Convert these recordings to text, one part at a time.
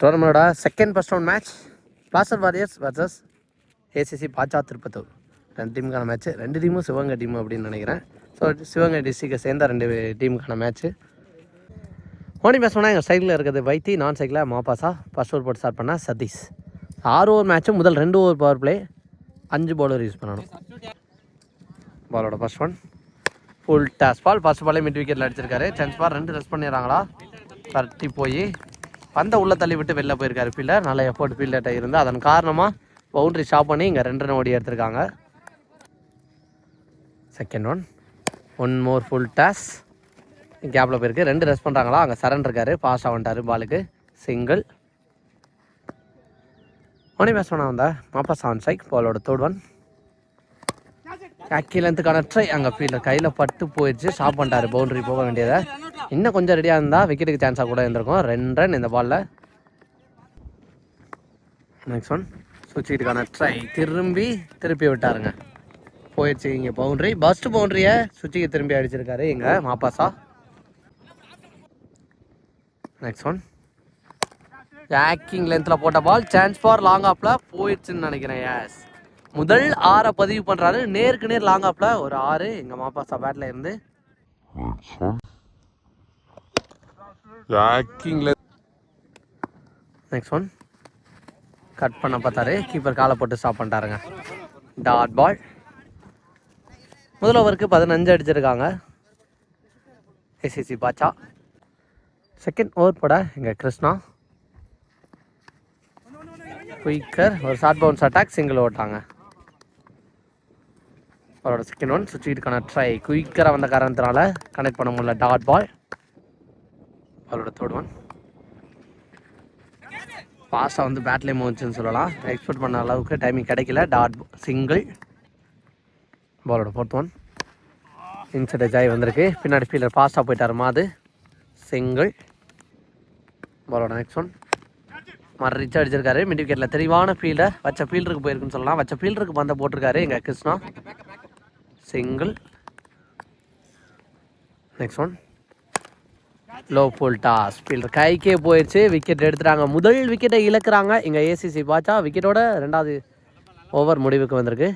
டோர்னமெண்டோட second first round match blazer warriors versus ACC பாச்சா Tirupattur ரெண்டு டீமுக்கான match ரெண்டு டீமும் சிவகங்கை டீம் அப்படின்னு நினைக்கிறேன். ஸோ சிவகங்கை டிஸ்ட்ரிக்டை சேர்ந்த ரெண்டு டீமுக்கான மேட்ச்சு ஓனி பேசணும்னா எங்கள் சைடில் இருக்கிறது வைத்தி நான் சைக்கிளாக மாப்பாசா ஃபர்ஸ்ட் ஓவர் போட்டு ஸ்டார்ட் பண்ணால் சதீஷ். ஆறு ஓவர் மேட்ச்சு முதல் ரெண்டு ஓவர் பவர் பிளே அஞ்சு பவுலர் யூஸ் பண்ணணும். பாலோட first one full toss ball first பாலே மிட் விக்கெட்டில் அடிச்சிருக்காரு. சான்ஸ் பால் ரெண்டு ரெஸ்ட் பண்ணிடுறாங்களா? தட்டி போய் பந்தை உள்ள தள்ளி விட்டு வெளில போயிருக்காரு. ஃபீல்டர் நல்ல எஃபோர்ட் ஃபீல்டர்கிட்ட இருந்து. அதன் காரணமாக பவுண்ட்ரி ஷாப் பண்ணி இங்கே ரெண்டு ரன் ஓடி எடுத்திருக்காங்க. Second one one more full toss கேப்பில் போயிருக்கு. ரெண்டு ரெஸ்ட் பண்ணுறாங்களா அங்கே சரண்ட் இருக்காரு. ஃபாஸ்ட்டாக வந்துட்டாரு பாலுக்கு. சிங்கிள் மணி பேஸ் வந்தா. மாப்பா சவன் சைக் பாலோட தேர்ட் ஒன் லென்த்துக்கான ட்ரை அங்கே ஃபீல்டர் கையில் பட்டு போயிடுச்சு. ஸ்டாப் பண்ணிட்டாரு. பவுண்டரி போக வேண்டியதை. இன்னும் கொஞ்சம் ரெடியாக இருந்தால் விக்கெட்டுக்கு சான்ஸாக கூட இருந்திருக்கும். ரெண்டு ரன் இந்த பாலில் நெக்ஸ்ட் ஒன் சுவிட்சுக்கான ட்ரை திரும்பி திருப்பி விட்டாருங்க. போயிடுச்சு இங்கே பவுண்ட்ரி பஸ்ட்டு பவுண்டரியை சுவிட்சுக்கு திரும்பி அடிச்சிருக்காரு இங்கே மாப்பாசா. நெக்ஸ்ட் ஒன் ஜாக்கிங் லென்த்தில் போட்ட பால் சான்ஸ் ஃபார் லாங் ஆப்பில் போயிடுச்சுன்னு நினைக்கிறேன். எஸ் முதல் ஆறை பதிவு பண்ணுறாரு நேருக்கு நேர் லாங் ஆப்பில் ஒரு ஆறு. எங்கள் மாப்பாசா பேட்டில் இருந்து. நெக்ஸ்ட் ஒன் கட் பண்ண பார்த்தாரு. கீப்பர் காலை போட்டு ஸ்டாப் பண்ணிட்டாருங்க. டாட் பால் முதல் ஓவருக்கு பதினஞ்சு அடிச்சிருக்காங்க. ஏசிசி பாச்சா செகண்ட் ஓவர் போட எங்கள் கிருஷ்ணா. குயிக்கர் ஒரு ஷார்ட் பவுன்ஸ் அட்டாக் சிங்கிள் ஓட்டாங்க. அவரோட செகண்ட் ஒன் சுவிட்சுக்கான ட்ரை குயிக்கராக வந்த காரணத்தினால கனெக்ட் பண்ண முடியல. டாட் பால் அவரோட தேர்ட் ஒன் ஃபாஸ்ட்டாக வந்து பேட்லேயே மோச்சுன்னு சொல்லலாம். எக்ஸ்பெக்ட் பண்ண அளவுக்கு டைமிங் கிடைக்கல. டாட் சிங்கிள் பாலோட ஃபோர்த் ஒன் இன்சைட் ஜாய் வந்திருக்கு. பின்னாடி ஃபீல்டர் ஃபாஸ்ட்டாக போயிட்டார் மாது சிங்கிள் பாலோட நெக்ஸ்ட் ஒன் மறு ரிச் அடிச்சிருக்காரு. மிட் விக்கெட்டில் தெளிவான ஃபீல்டர் வச்ச ஃபீல்டருக்கு போயிருக்குன்னு சொல்லலாம். வச்ச ஃபீல்டருக்கு பந்த போட்டிருக்காரு எங்கள் Krishna. Single next one low ஃபுல்டா toss fielder கைக்கே போயிடுச்சு விக்கெட் எடுத்துட்டாங்க. முதல் விக்கெட்டை இழக்கிறாங்க. இங்கே ஏசிசி பாச்சா விக்கெட்டோட ரெண்டாவது ஓவர் முடிவுக்கு வந்திருக்கு.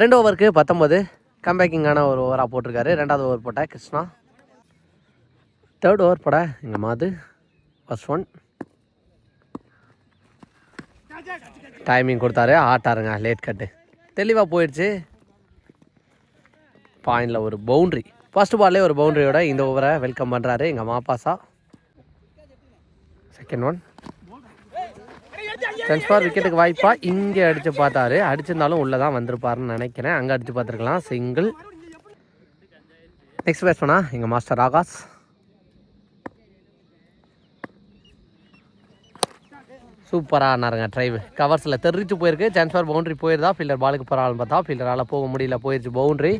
ரெண்டு ஓவருக்கு பத்தொம்பது கம்பேக்கிங்கான ஒரு ஓவராக போட்டிருக்காரு. ரெண்டாவது ஓவர் போட்ட கிருஷ்ணா. தேர்ட் ஓவர் போட இங்கே மாது. ஃபஸ்ட் ஒன் டைமிங் கொடுத்தாரு. ஆட்டாருங்க. லேட் கட்டு தெளிவாக போயிடுச்சு. பாயிண்டில் ஒரு பவுண்ட்ரி ஃபர்ஸ்ட் பால்லே ஒரு பவுண்ட்ரியோட இந்த ஓவரை வெல்கம் பண்ணுறாரு எங்கள் மாப்பாசா செகண்ட் ஒன் சென்ஸ்பார் விக்கெட்டுக்கு வாய்ப்பா. இங்கே அடித்து பார்த்தாரு. அடிச்சிருந்தாலும் உள்ளே தான் வந்திருப்பாருன்னு நினைக்கிறேன். அங்கே அடித்து பார்த்துருக்கலாம். சிங்கிள் நெக்ஸ்ட் பேட்ஸ்மனா எங்கள் மாஸ்டர் ஆகாஷ் சூப்பராக ஆனாருங்க ட்ரைவ் கவர்ஸில் தெரிச்சு போயிருக்கு. சான்ஸ் ஃபார் பவுண்டரி போயிருந்தா ஃபீல்டர் பாலுக்கு போகிறாலும் பார்த்தா ஃபீல்டரால் போக முடியல. போயிடுச்சு பவுண்ட்ரி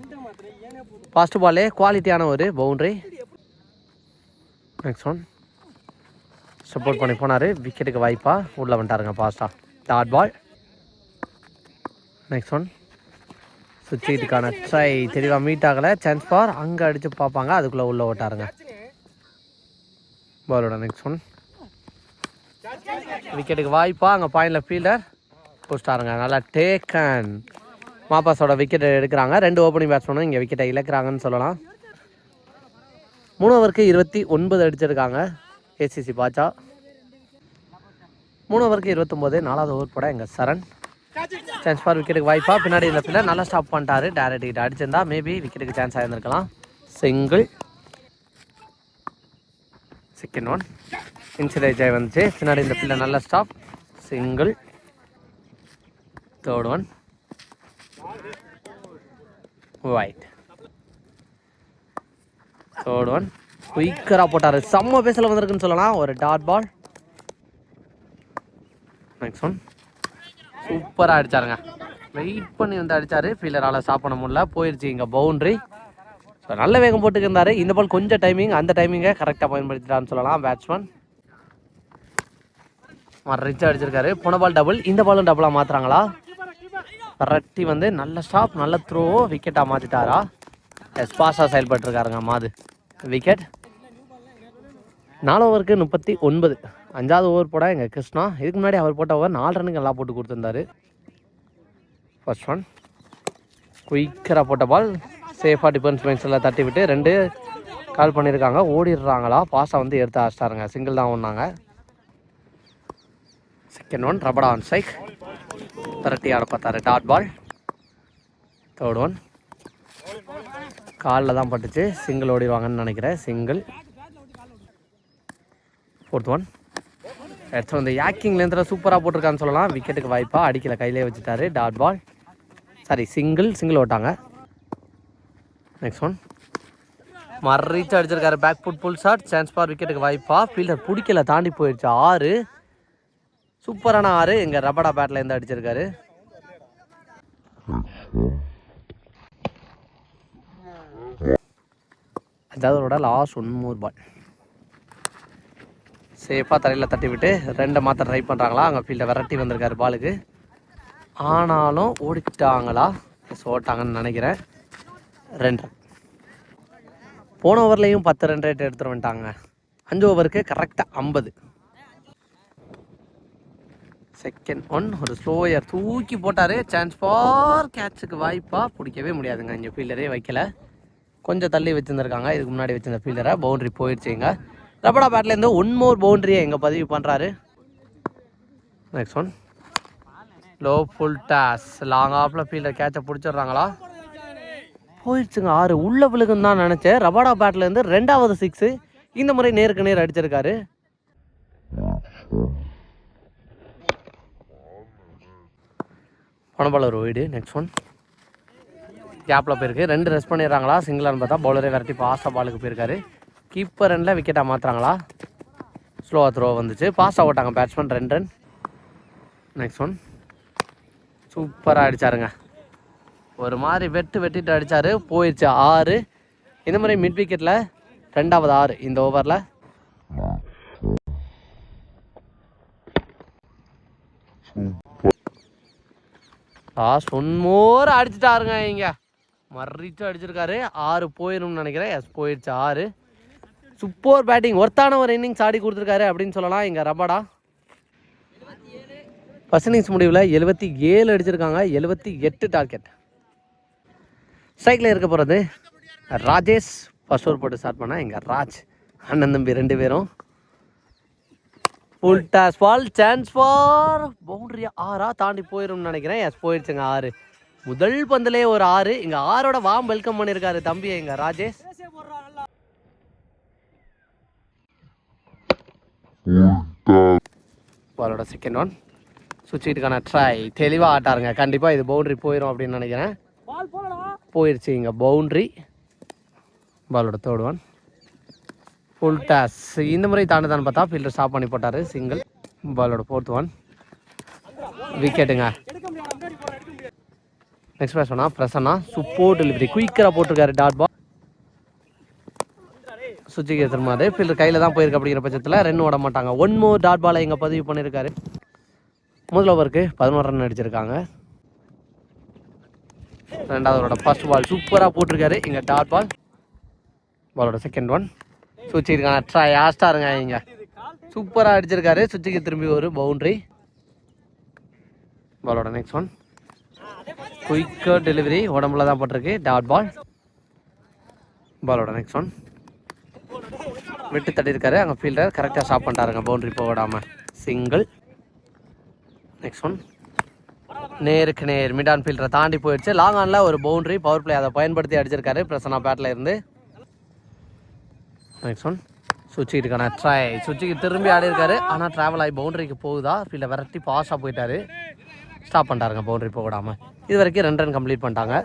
ஃபர்ஸ்ட் பாலே குவாலிட்டியான ஒரு பவுண்டரி நெக்ஸ்ட் ஒன் சப்போர்ட் பண்ணி போனார் விக்கெட்டுக்கு வாய்ப்பா உள்ளே வந்துட்டாருங்க ஃபாஸ்ட்டாக டாட் பால் நெக்ஸ்ட் ஒன் சுவிட்சுக்கான ட்ரை தெளிவாக மீட் ஆகலை. சான்ஸ் பார் அங்கே அடித்து பார்ப்பாங்க. அதுக்குள்ளே உள்ளே ஓட்டாருங்க. பாலோட நெக்ஸ்ட் ஒன் விக்கெட்டுக்கு வாய்ப்பா. அங்கே பாயிண்டில் ஃபீல்டர் புடிச்சிட்டாருங்க நல்லா டேக்கன் மாப்பாஸோட விக்கெட் எடுக்கிறாங்க. ரெண்டு ஓப்பனிங் பேட்ஸ்மேனும் இங்கே விக்கெட்டை இழக்கிறாங்கன்னு சொல்லலாம். மூணு ஓவருக்கு இருபத்தி ஒன்பது அடிச்சிருக்காங்க. ஏசிசி பாச்சா மூணு ஓவருக்கு இருபத்தொம்போது நாலாவது ஓவர் போட எங்கள் சரண். சான்ஸ் ஃபார் விக்கெட்டுக்கு வாய்ப்பா. பின்னாடி இந்த பிள்ளை நல்லா ஸ்டாப் பண்ணிட்டாரு. டேரக்ட் கிட்ட அடிச்சிருந்தா மேபி விக்கெட்டுக்கு சான்ஸ் ஆயிருந்திருக்கலாம். சிங்கிள் செகண்ட் ஒன் இன்சிடேஜ் ஆகி வந்துச்சு. பின்னாடி இந்த பிள்ளை நல்ல stop single third one wide third one குயிக்கராக போட்டார். செம்ம பேசல வந்திருக்குன்னு சொல்லலாம். ஒரு டாட் பால் நெக்ஸ்ட் ஒன் சூப்பராக அடிச்சாருங்க. வெயிட் பண்ணி வந்து அடிச்சாரு. ஃபீலரால் ஸ்டாப் பண்ண முடியல. போயிடுச்சு இங்கே பவுண்ட்ரி ஸோ நல்ல வேகம் போட்டுக்கிருந்தாரு. இந்த பால் கொஞ்சம் டைமிங் அந்த டைமிங்கை கரெக்டாக பயன்படுத்திட்டான்னு சொல்லலாம் பேட்ஸ்மேன் ரிச் அடிச்சிருக்காரு. போன பால் டபுள் இந்த பாலும் டபுளாக மாற்றுறாங்களா ரட்டி வந்து நல்ல ஸ்டாப் நல்ல த்ரோ விக்கெட்டாக மாற்றிட்டாரா எஸ் பாஸாக செயல்பட்டுருக்காருங்க மாது. விக்கெட் நாலு ஓவருக்கு முப்பத்தி ஒன்பது. அஞ்சாவது ஓவர் போட எங்கள் கிருஷ்ணா. இதுக்கு முன்னாடி அவர் போட்ட ஓவர் நாலு ரன்னுக்கு நல்லா போட்டு கொடுத்துருந்தாரு. ஃபர்ஸ்ட் ஒன் குயிக்கராக போட்ட பால் சேஃபாக டிஃபென்ஸ் பென்சில் தட்டி விட்டு ரெண்டு கால் பண்ணியிருக்காங்க ஓடிடுறாங்களா? பாஸை வந்து எடுத்து ஆச்சிட்டாருங்க சிங்கிள் தான் ஒன்றாங்க second one Rabada on strike திரட்டி ஆட பார்த்தாரு. டாட் பால் தேர்ட் ஒன் காலில் தான் பட்டுச்சு. சிங்கிள் ஓடிடுவாங்கன்னு நினைக்கிறேன். சிங்கிள் ஃபோர்த் ஒன் எடுத்து வந்து யாக்கிங்லேருந்து சூப்பராக போட்டிருக்கான்னு சொல்லலாம். விக்கெட்டுக்கு வாய்ப்பா அடிக்கல. கையிலே வச்சுட்டாரு. Dot ball sorry single single ஓட்டாங்க. Next one மறைச்சு அடிச்சிருக்காரு. Back foot pull shot chance for விக்கெட்டுக்கு வாய்ப்பா. ஃபீல்டர் பிடிக்கல. தாண்டி போயிடுச்சு ஆறு. சூப்பரான ஆறு. எங்கள் ரபடா பேட்டில் இருந்து அடிச்சிருக்காரு. அஜாதரோட லாஸ்ட் ஒன் மோர் பால் சேஃபாக தரையில் தட்டி விட்டு ரெண்டை மாற்ற ட்ரை பண்ணுறாங்களா அங்கே ஃபீல்டை விரட்டி வந்திருக்காரு பாலுக்கு. ஆனாலும் ஓடிட்டாங்களா? எஸ் ஓட்டாங்கன்னு நினைக்கிறேன். ரெண்டு. போன ஓவர்லேயும் பத்து ரன் ரேட் எடுத்துகிட்டு வந்துட்டாங்க. அஞ்சு ஓவருக்கு கரெக்டாக ஐம்பது. செகண்ட் ஒன் ஒரு ஸ்லோயர் தூக்கி போட்டார். சான்ஸ் ஃபார் கேட்சுக்கு வாய்ப்பாக பிடிக்கவே முடியாதுங்க. இங்கே ஃபீல்டரே வைக்கல. கொஞ்சம் தள்ளி வச்சுருந்துருக்காங்க. இதுக்கு முன்னாடி வச்சிருந்த ஃபீல்டரை பவுண்டரி போயிடுச்சுங்க ரபடா பேட்லேருந்து ஒன் மோர் பவுண்டரியை எங்கே பதிவு பண்ணுறாரு next one low full toss long ஆஃபில் ஃபீல்டர் கேட்சை பிடிச்சிடுறாங்களா? போயிடுச்சுங்க ஆறு. உள்ள விழுகுன்னு தான் நினச்சேன். ரபாடா பேட்லேருந்து ரெண்டாவது சிக்ஸு இந்த முறை நேருக்கு நேர் அடிச்சிருக்காரு. பணப்பாளர் வீடு நெக்ஸ்ட் ஒன் கேப்பில் போயிருக்கு. ரெண்டு ரெஸ்ட் பண்ணிடுறாங்களா? சிங்கிளான்னு பார்த்தா பவுலரே விரட்டி பாஸ்டா பாலுக்கு போயிருக்காரு. கீப்பர் ரெண்டில் விக்கெட்டாக மாற்றுறாங்களா ஸ்லோவாக த்ரோ வந்துச்சு. பாஸ்டாக ஓட்டாங்க பேட்ஸ்மேன் ரெண்டு ரன் நெக்ஸ்ட் ஒன் சூப்பராக அடிச்சாருங்க. ஒரு மாதிரி வெட்டு வெட்டிட்டு அடிச்சாரு. போயிடுச்சு ஆறு. இந்த மாதிரி மிட் விக்கெட்டில் ரெண்டாவது ஆறு இந்த ஓவரில் Hmm. ஒன் மோர் அடிச்சுட்டாருங்க இங்க. மறிச்சு அடிச்சிருக்காரு. ஆறு போயிடும்னு நினைக்கிறேன். எஸ் போயிடுச்சு ஆறு. சூப்பர் பேட்டிங் ஒர்த்தான ஒரு இன்னிங்ஸ் ஆடி கொடுத்துருக்காரு அப்படின்னு சொல்லலாம். இங்கே ரபடா. ஃபஸ்ட் இன்னிங்ஸ் முடிவில் எழுபத்தி ஏழு அடிச்சிருக்காங்க. எழுபத்தி எட்டு டார்கெட் ஸ்ட்ரைக்கில் இருக்க போகிறது ராஜேஷ். ஃபஸ்ட் ஓவர் போட்டு ஸ்டார்ட் பண்ணால் எங்கள் ராஜ். அண்ணன் தம்பி ரெண்டு பேரும். Full toss ball chance for boundary ஆறா தாண்டி போயிடும்னு நினைக்கிறேன். எஸ் போயிடுச்சுங்க ஆறு. முதல் பந்திலே ஒரு ஆறு. இங்கே ஆறோட வாம் வெல்கம் பண்ணியிருக்காரு தம்பி எங்கள் ராஜேஷ். பாலோட செகண்ட் ஒன் சுவிட்சுக்கான ட்ரை தெளிவாக ஆட்டாருங்க. கண்டிப்பாக இது பவுண்டரி போயிடும் அப்படின்னு நினைக்கிறேன். போயிடுச்சு இங்கே பவுண்ட்ரி பாலோட தேர்ட் ஒன் ஃபுல் டாஸ் இந்த முறை தாண்டுதான்னு பார்த்தா ஃபீல்டர் ஸ்டாப் பண்ணி போட்டார். சிங்கிள் பாலோட ஃபோர்த் ஒன் விக்கெட்டுங்க நெக்ஸ்ட் பேட்ஸ்மனா பிரசன்னா. சூப்பர் டெலிவரி குயிக்கராக போட்டிருக்காரு. டாட் பால் சுஜிக்கு திரும்பாது ஃபீல்டர் கையில் தான் போயிருக்கு அப்படிங்கிற பட்சத்தில் ரன் ஓட மாட்டாங்க. ஒன் மோர் டாட் பாலை இங்கே பதிவு பண்ணியிருக்காரு முதல் ஓவருக்கு பதினோரு ரன் அடிச்சிருக்காங்க. ரெண்டாவது ஃபர்ஸ்ட் பால் சூப்பராக போட்டிருக்காரு. இங்கே டாட் பால் பாலோட செகண்ட் ஒன் சுவிட்ச் இருக்காங்க ட்ரை இருங்க இங்க. சூப்பராக அடிச்சிருக்காரு. சுவிட்சுக்கு திரும்பி ஒரு பவுண்டரி பாலோட நெக்ஸ்ட் ஒன் குயிக்காக டெலிவரி உடம்புல தான் போட்டிருக்கு. டாட் பால் பாலோட நெக்ஸ்ட் ஒன் விட்டு தட்டியிருக்காரு. அங்கே ஃபீல்டர் கரெக்டாக ஸ்டாப் பண்ணிட்டாருங்க. பவுண்டரி போக விடாம சிங்கிள் நெக்ஸ்ட் ஒன் நேருக்கு நேர். மிட் ஆன் ஃபீல்டரை தாண்டி போயிடுச்சு. லாங் ஆனில் ஒரு பவுண்டரி பவர் பிளே அதை பயன்படுத்தி அடிச்சிருக்காரு. பிரசன்னா பேட்டில் இருந்து. நெக்ஸ்ட் ஒன் சுவிட்சுக்கிட்டுக்கான ட்ரை சுவிட்சுக்கு திரும்பி ஆடி இருக்காரு ஆனால் ட்ராவல் ஆகி பவுண்டரிக்கு போகுதா? ஃபீல்டை விரட்டி பாஸாக போயிட்டாரு. ஸ்டாப் பண்ணிட்டாருங்க பவுண்டரி போக இது வரைக்கும் ரெண்டு ரன் கம்ப்ளீட் பண்ணிட்டாங்க.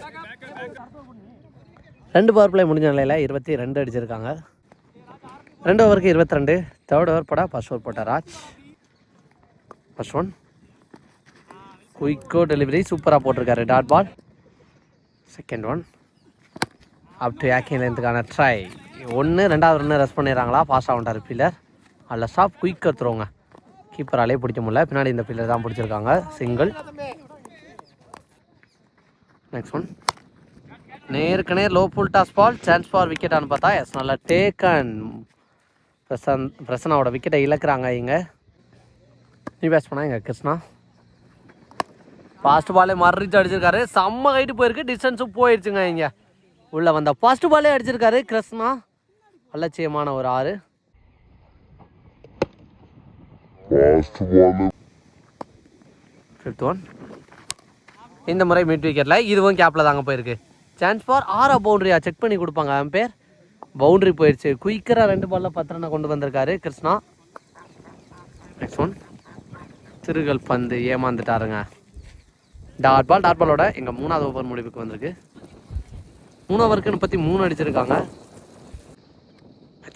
ரெண்டு பவர் பிளே முடிஞ்ச நிலையில் இருபத்தி ரெண்டு அடிச்சிருக்காங்க. ரெண்டு ஓவருக்கு இருபத்தி ரெண்டு. தேர்ட் ஓவர் போட ஃபஸ்ட் ஓவர் போட்டார் ராஜ். ஃபஸ்ட் ஒன் குயிக்கோ டெலிவரி சூப்பராக போட்டிருக்காரு dot ball second one up to ஆக்கிங் try ஒன்று ரெண்டாவது ஒன்று ரெஸ்ட் பண்ணிடுறாங்களா? பாஸ் ஆகிட்டார் ஃபீலர் அதில் ஸ்டாப் குயிக் த்ரோங்க கீப்பராலே பிடிக்க முடியல. பின்னாடி இந்த ஃபீல்டர் தான் பிடிச்சிருக்காங்க. சிங்கிள் நெக்ஸ்ட் ஒன் நேருக்கு நேர் low full toss ball chance for விக்கெட்டான்னு பார்த்தா எஸ் நல்லா டேக்கன் பிரசன் பிரசனாவோட விக்கெட்டை இழக்கிறாங்க இங்கே. நீ பேஸ் பண்ணா இங்கே கிருஷ்ணா. ஃபாஸ்ட் பாலே மறுச்சு அடிச்சிருக்காரு. செம்ம ஹைட்டு போயிருக்கு. டிஸ்டன்ஸும் போயிடுச்சுங்க இங்கே. உள்ளே வந்த ஃபர்ஸ்ட் பாலே அடிச்சிருக்காரு கிருஷ்ணா. அலட்சியமான ஒரு ஆறு. ஃபிஃப்த் ஒன் இந்த முறை மிட் விக்கெட்டில் இதுவும் கேப்பில் தாங்க போயிருக்கு. சான்ஸ் ஃபார் ஆறா பவுண்டரியா செக் பண்ணி கொடுப்பாங்க. அவன் பேர் பவுண்டரி போயிடுச்சு. குயிக்கராக ரெண்டு பாலில் பத்து ரன்னை கொண்டு வந்திருக்காரு கிருஷ்ணா. நெக்ஸ்ட் ஒன் திருகல் பந்து ஏமாந்துட்டாருங்க. டாட் பால் டாட் பாலோட எங்கள் மூணாவது ஓவர் முடிவுக்கு வந்திருக்கு. மூணு ஓவருக்கு முப்பத்தி மூணு அடிச்சிருக்காங்க.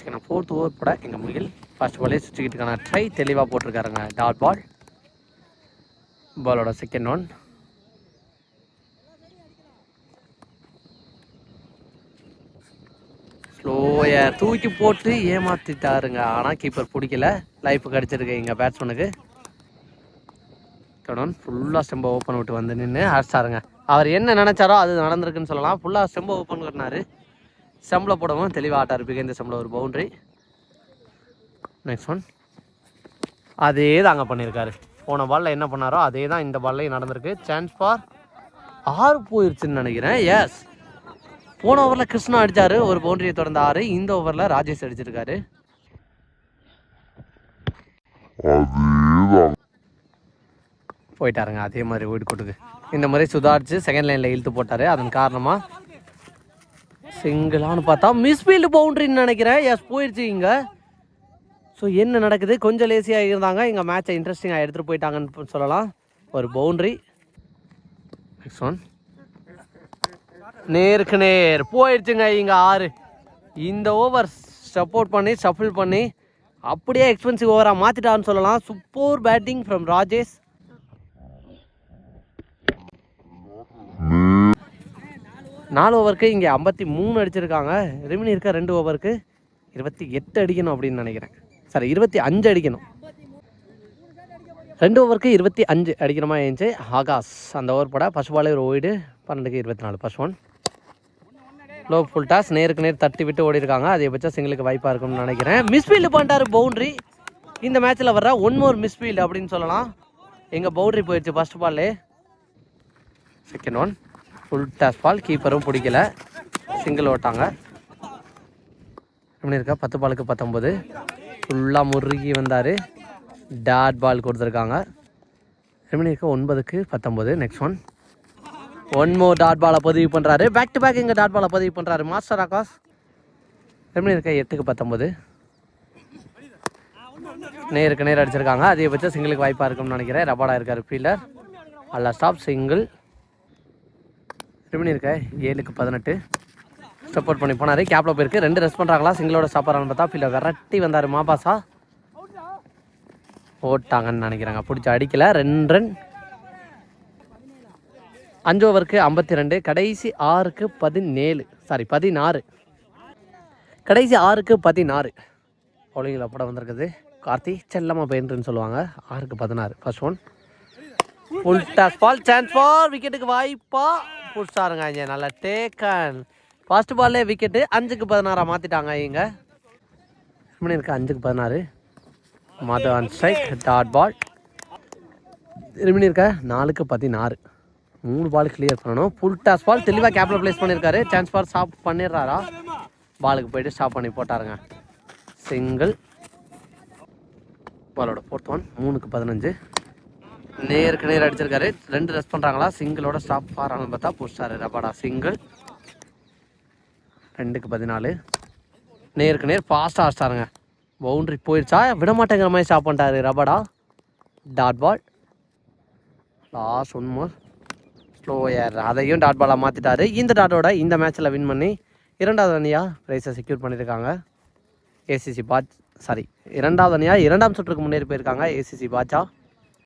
வச்சுக்கணும் ஃபோர்த் ஓவர் போட எங்கள் முகில் ஃபர்ஸ்ட் பாலே சுற்றிக்கிட்டுக்கான ட்ரை தெளிவாக போட்டிருக்காருங்க டாட் பால் பாலோட செகண்ட் ஒன் ஸ்லோயர் தூக்கி போட்டு ஏமாத்திட்டாருங்க. ஆனால் கீப்பர் பிடிக்கல. லைஃப் கிடச்சிருக்கு எங்கள் பேட்ஸ்மேனுக்கு தொடர்ந்து ஃபுல்லாக ஸ்டெம்பை ஓப்பன் விட்டு வந்து நின்று அடிச்சாருங்க. அவர் என்ன நினச்சாரோ அது நடந்திருக்குன்னு சொல்லலாம். ஃபுல்லாக ஸ்டெம்பை ஓப்பன் பண்ணாரு. ஸ்டெம்பில் போடவும் தெளிவாக ஆட்டார் இந்த ஸ்டெம்பில் ஒரு பவுண்ட்ரி நெக்ஸ்ட் ஒன் அதே தாங்க பண்ணியிருக்காரு போன பாலில் என்ன பண்ணாரோ அதே தான் இந்த பால்லையும் நடந்திருக்கு. சான்ஸ் ஃபார் ஆறு போயிருச்சுன்னு நினைக்கிறேன். எஸ் போன ஓவரில் கிருஷ்ணா அடிச்சாரு. ஒரு பவுண்டரியை தொடர்ந்து ஆறு. இந்த ஓவரில் ராஜேஷ் அடிச்சிருக்காரு. போயிட்டாருங்க. அதே மாதிரி வீடு கொட்டுக்கு இந்த மாதிரி சுதாரிச்சு செகண்ட் லைனில் இழுத்து போட்டார். அதன் காரணமாக சிங்கிளான்னு பார்த்தா மிஸ்ஃபீல்டு பவுண்டரின்னு நினைக்கிறேன். எஸ் போயிடுச்சு இங்கே. ஸோ என்ன நடக்குது? கொஞ்சம் லேசியாக இருந்தாங்க. எங்கள் மேட்சை இன்ட்ரெஸ்டிங்காக எடுத்துகிட்டு போயிட்டாங்கன்னு சொல்லலாம். ஒரு பவுண்ட்ரி நெக்ஸ்ட் ஒன் நேருக்கு நேர். போயிடுச்சுங்க இங்கே ஆறு. இந்த ஓவர் சப்போர்ட் பண்ணி ஷஃபிள் பண்ணி அப்படியே எக்ஸ்பென்சிவ் ஓவராக மாற்றிட்டான்னு சொல்லலாம். சூப்பர் பேட்டிங் ஃப்ரம் ராஜேஷ் நாலு ஓவருக்கு இங்கே ஐம்பத்தி மூணு அடிச்சிருக்காங்க. ரிமினி இருக்க ரெண்டு ஓவருக்கு இருபத்தி எட்டு அடிக்கணும் அப்படின்னு நினைக்கிறேன். சாரி இருபத்தி அஞ்சு அடிக்கணும். ரெண்டு ஓவருக்கு இருபத்தி அஞ்சு அடிக்கணுமா மாதிரி இருந்துச்சு. ஆகாஷ் அந்த ஓவர் போட. ஃபர்ஸ்ட் பாலே ஒரு ஓய்டு பன்னெண்டுக்கு இருபத்தி நாலு. First one low full toss நேருக்கு நேர் தட்டி விட்டு ஓடி இருக்காங்க அதிகபட்சம் சிங்கிளுக்கு வாய்ப்பாக இருக்கும்னு நினைக்கிறேன். மிஸ்ஃபீல்டு பண்ணிட்டார் பவுண்ட்ரி. இந்த மேட்ச்சில் வர்ற ஒன் மோர் மிஸ்ஃபீல்டு அப்படின்னு சொல்லலாம். எங்கள் பவுண்ட்ரி போயிடுச்சு first பால்லே second one full toss ball கீப்பரும் பிடிக்கல. சிங்கிள் ஓட்டாங்க. எப்படி இருக்கா? பத்து பாலுக்கு பத்தொம்பது ஃபுல்லாக முருகி வந்தார். டாட் பால் கொடுத்துருக்காங்க. எப்படி இருக்கா? ஒன்பதுக்கு பத்தொம்பது next one one more dot பாலை பதிவு பண்ணுறாரு பேக் டு பேக் இங்கே டாட் பாலை பதிவு பண்ணுறாரு மாஸ்டர் ஆகாஷ். எப்படி இருக்கா? எட்டுக்கு பத்தொம்பது நேருக்கு நேர் அடிச்சிருக்காங்க. அதிகபட்சம் சிங்கிளுக்கு வாய்ப்பாக இருக்கும்னு நினைக்கிறேன். ரபாடா இருக்கார் ஃபீல்டர் அல்ல ஸ்டாப் சிங்கிள் ரிமினி இருக்க. ஏழுக்கு பதினெட்டு. சப்போர்ட் பண்ணி போனார். கேப்பில் போயிருக்கு. ரெண்டு ரெஸ்ட் பண்ணுறாங்களா சிங்கிளோட சாப்பிட்றான்னு பார்த்தா ஃபீல்டர் விரட்டி வந்தார் மாபாசா. ஓட்டாங்கன்னு நினைக்கிறாங்க. பிடிச்சி அடிக்கல. ரெண்டு ரன் அஞ்சு ஓவருக்கு ஐம்பத்தி ரெண்டு கடைசி ஆறுக்கு பதினேழு. சாரி பதினாறு. கடைசி ஆறுக்கு பதினாறு. பவுலிங்கில் படம் வந்திருக்குது. கார்த்தி செல்லமாக பயின்றுன்னு சொல்லுவாங்க. ஆறுக்கு பதினாறு. First one full toss ball chance for விக்கெட்டுக்கு வாய்ப்பா. புடிச்சாருங்க இங்கே. நல்லா டேக்கன் ஃபர்ஸ்ட் பால்லே விக்கெட்டு அஞ்சுக்கு பதினாறாக மாற்றிட்டாங்க இங்க எப்படி இருக்கு? அஞ்சுக்கு பதினாறு. மத ஸ்ட்ரைக் டாட் பால் திரும்பி இருக்க? நாலுக்கு பதினாறு. மூணு பால் கிளியர் பண்ணணும். ஃபுல் டாஸ் பால் தெளிவாக கேப்பில் ப்ளேஸ் பண்ணியிருக்காரு சான்ஸ் பால் ஸ்டாப் பண்ணிடுறாரா? பாலுக்கு போயிட்டு ஸ்டாப் பண்ணி போட்டாருங்க. சிங்கிள் பாலோட ஃபோர்த் ஒன் மூணுக்கு பதினஞ்சு. நேருக்கு நேர் அடிச்சிருக்காரு. ரெண்டு ரெஸ்ட் பண்ணுறாங்களா சிங்கிளோட ஸ்டாப் ஆறாங்கன்னு பார்த்தா புஷ்டாரு ரபாடா சிங்கிள் ரெண்டுக்கு பதினாலு. நேருக்கு நேர் ஃபாஸ்ட்டாக அடிச்சிட்டாருங்க. பவுண்ட்ரி போயிடுச்சா விட மாட்டேங்கிற மாதிரி ஸ்டாப் பண்ணிட்டாரு Rabada. Dot ball last one more slower அதையும் டாட் பாலாக மாற்றிட்டாரு இந்த டாட்டோட இந்த மேட்ச்சில் வின் பண்ணி இரண்டாவது அணியாக ப்ரைஸை செக்யூர் பண்ணியிருக்காங்க. ஏசிசி பாத் சாரி இரண்டாவது அணியாக இரண்டாம் சுற்றுக்கு முன்னேறி போயிருக்காங்க. ஏசிசி பாட்சா